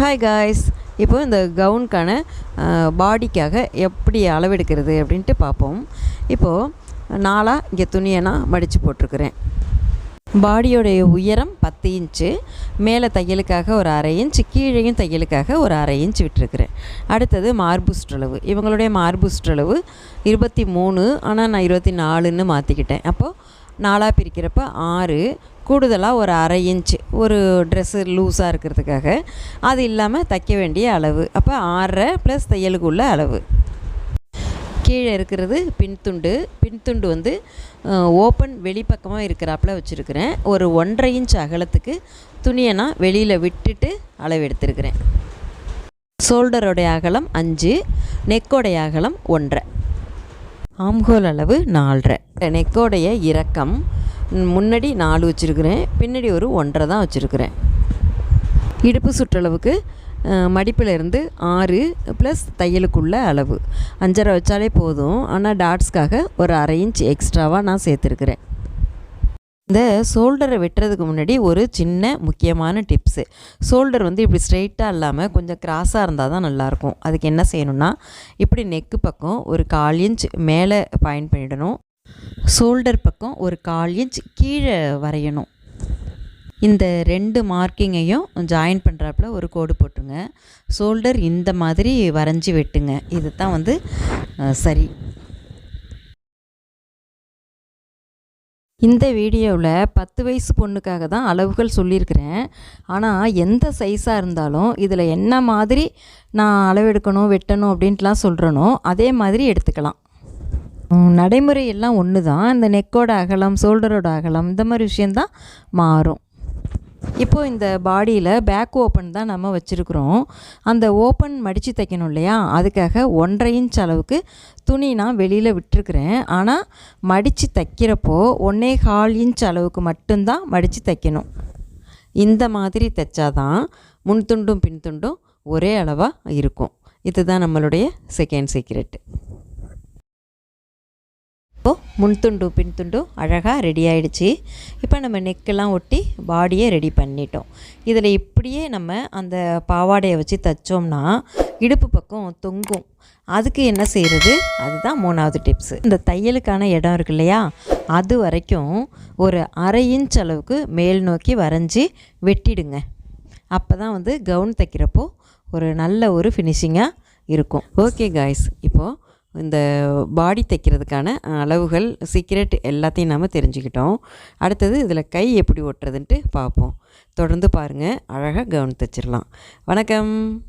Hi guys இப்போ இந்த கவுனுக்கான பாடிக்காக எப்படி அளவெடுக்கிறது அப்படின்ட்டு பார்ப்போம். இப்போது நாளாக இங்கே துணியை நான் மடித்து போட்டிருக்கிறேன். பாடியோடைய உயரம் பத்து இன்ச்சு மேலே தையலுக்காக ஒரு அரை இன்ச் கீழேயும் தையலுக்காக ஒரு அரை இன்ச் விட்டுருக்குறேன். அடுத்தது மார்பு சுற்றளவு. இவங்களுடைய மார்பு சுற்றளவு இருபத்தி மூணு ஆனால் நான் இருபத்தி நாலுன்னு மாற்றிக்கிட்டேன் அப்போது நாலாக பிரிக்கிறப்ப ஆறு கூடுதலாக ஒரு அரை இன்ச் ஒரு ட்ரெஸ்ஸு லூஸாக இருக்கிறதுக்காக அது இல்லாமல் தைக்க வேண்டிய அளவு. அப்போ ஆறரை ப்ளஸ் தையலுக்குள்ள அளவு. கீழே இருக்கிறது பின்துண்டு பின்துண்டு வந்து ஓப்பன் வெளிப்பக்கமாக இருக்கிறாப்புல வச்சுருக்கிறேன். ஒரு ஒன்றரை இன்ச் அகலத்துக்கு துணியை நான் வெளியில் விட்டுட்டு அளவு எடுத்துருக்கிறேன் ஷோல்டருடைய அகலம் அஞ்சு நெக்கோடைய அகலம் ஒன்றரை. ஆம்ஹோல் அளவு நாலரை. நெக்கோடைய இறக்கம் முன்னாடி நாலு வச்சுருக்கிறேன். பின்னாடி ஒரு ஒன்றரை தான் வச்சுருக்கிறேன். இடுப்பு சுற்றளவுக்கு மடிப்பிலிருந்து ஆறு ப்ளஸ் தையலுக்குள்ள அளவு. அஞ்சரை வச்சாலே போதும். ஆனால் டாட்ஸ்க்காக ஒரு அரை இன்ச் எக்ஸ்ட்ராவாக நான் சேர்த்துருக்குறேன். இந்த ஷோல்டரை வெட்டுறதுக்கு முன்னாடி ஒரு சின்ன முக்கியமான டிப்ஸு ஷோல்டர் வந்து இப்படி ஸ்ட்ரெயிட்டாக இல்லாமல் கொஞ்சம் கிராஸாக இருந்தால் தான் நல்லாயிருக்கும். அதுக்கு என்ன செய்யணும்னா இப்படி நெக்கு பக்கம் ஒரு கால் இன்ச் மேலே பாயிண்ட் பண்ணிடணும் ஷோல்டர் பக்கம் ஒரு கால் இன்ச் கீழே வரையணும். இந்த ரெண்டு மார்க்கிங்கையும் ஜாயின் பண்ணுறாப்புல ஒரு கோடு போட்டுருங்க. ஷோல்டர் இந்த மாதிரி வரைஞ்சி வெட்டுங்க. இது தான் வந்து சரி. இந்த வீடியோவில் பத்து வயசு பொண்ணுக்காக தான் அளவுகள் சொல்லியிருக்கிறேன். ஆனால் எந்த சைஸாக இருந்தாலும் இதில் என்ன மாதிரி நான் அளவெடுக்கணும் வெட்டணும் அப்படின்ட்டுலாம் சொல்கிறேனோ அதே மாதிரி எடுத்துக்கலாம். நடைமுறை எல்லாம் ஒன்று தான் இந்த நெக்கோட அகலம் ஷோல்டரோட அகலம் இந்த மாதிரி விஷயந்தான் மாறும். இப்போது இந்த பாடியில் பேக் ஓப்பன் தான் நம்ம வச்சுருக்குறோம். அந்த ஓப்பன் மடித்து தைக்கணும் இல்லையா? அதுக்காக ஒன்றரை இன்ச் அளவுக்கு துணி நான் வெளியில் விட்டுருக்குறேன். ஆனால் மடித்து தைக்கிறப்போ ஒன்றே கால் இன்ச் அளவுக்கு மட்டும்தான் மடித்து தைக்கணும். இந்த மாதிரி தைச்சாதான் முன் துண்டும் பின் துண்டும் ஒரே அளவாக இருக்கும். இதுதான் நம்மளுடைய செகண்ட் சீக்ரெட்டு இப்போது முன்துண்டும் பின்துண்டும் அழகாக ரெடி ஆகிடுச்சு இப்போ நம்ம நெக்கெல்லாம் ஒட்டி பாடியை ரெடி பண்ணிட்டோம். இதில் இப்படியே நம்ம அந்த பாவாடையை வச்சு தைச்சோம்னா இடுப்பு பக்கம் தொங்கும். அதுக்கு என்ன செய்கிறது அதுதான் மூணாவது டிப்ஸு இந்த தையலுக்கான இடம் இருக்கு இல்லையா? அது வரைக்கும் ஒரு அரை இன்ச் அளவுக்கு மேல் நோக்கி வரைஞ்சி வெட்டிடுங்க. அப்போ தான் வந்து கவுன் தைக்கிறப்போ ஒரு நல்ல ஒரு ஃபினிஷிங்காக இருக்கும். ஓகே காய்ஸ் இப்போது இந்த பாடி தைக்கிறதுக்கான அளவுகள் சீக்ரெட் எல்லாத்தையும் நாம் தெரிஞ்சுக்கிட்டோம். அடுத்தது இதில் கை எப்படி ஒட்டுறதுன்ட்டு பார்ப்போம் தொடர்ந்து பாருங்கள் அழகாக கவனம் தைச்சிடலாம் வணக்கம்.